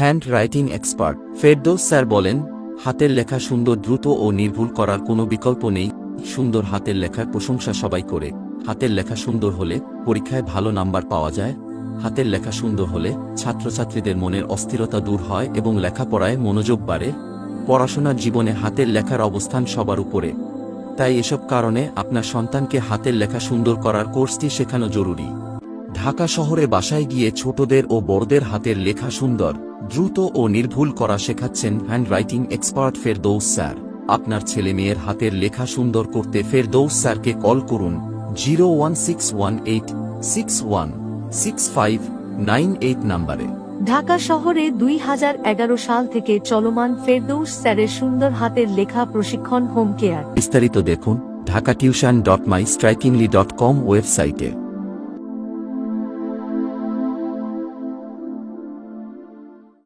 Hand writing expert Ferdous sir বলেন, হাতের লেখা সুন্দর, দ্রুত ও নির্ভুল করার কোনো বিকল্প নেই। সুন্দর হাতের লেখার প্রশংসা সবাই করে। হাতের লেখা সুন্দর হলে পরীক্ষায় ভালো নাম্বার পাওয়া যায়। হাতের লেখা সুন্দর হলে ছাত্রছাত্রীদের মনের অস্থিরতা দূর হয় এবং লেখাপড়ায় মনোযোগ বাড়ে। পড়াশোনার জীবনে হাতের লেখার অবস্থান সবার উপরে। তাই এসব কারণে আপনার সন্তানকে হাতের লেখা সুন্দর করার কোর্সটি শেখানো জরুরি। ঢাকা শহরে বাসায় গিয়ে ছোটদের ও বড়দের হাতের লেখা সুন্দর। দ্রুত ও নির্ভুল করা শেখাচ্ছেন হ্যান্ডরাইটিং এক্সপার্ট ফেরদৌস স্যার। আপনার ছেলে মেয়ের হাতের লেখা সুন্দর করতে ফেরদৌস স্যারকে কল করুন zero one six one eight six one six five nine eight নাম্বারে। ঢাকা শহরে দুই হাজার এগারো সাল থেকে চলমান ফেরদৌস স্যারের সুন্দর হাতের লেখা প্রশিক্ষণ হোম কেয়ার বিস্তারিত দেখুন Dhaka tuition dot my strikingly dot com ওয়েবসাইটে।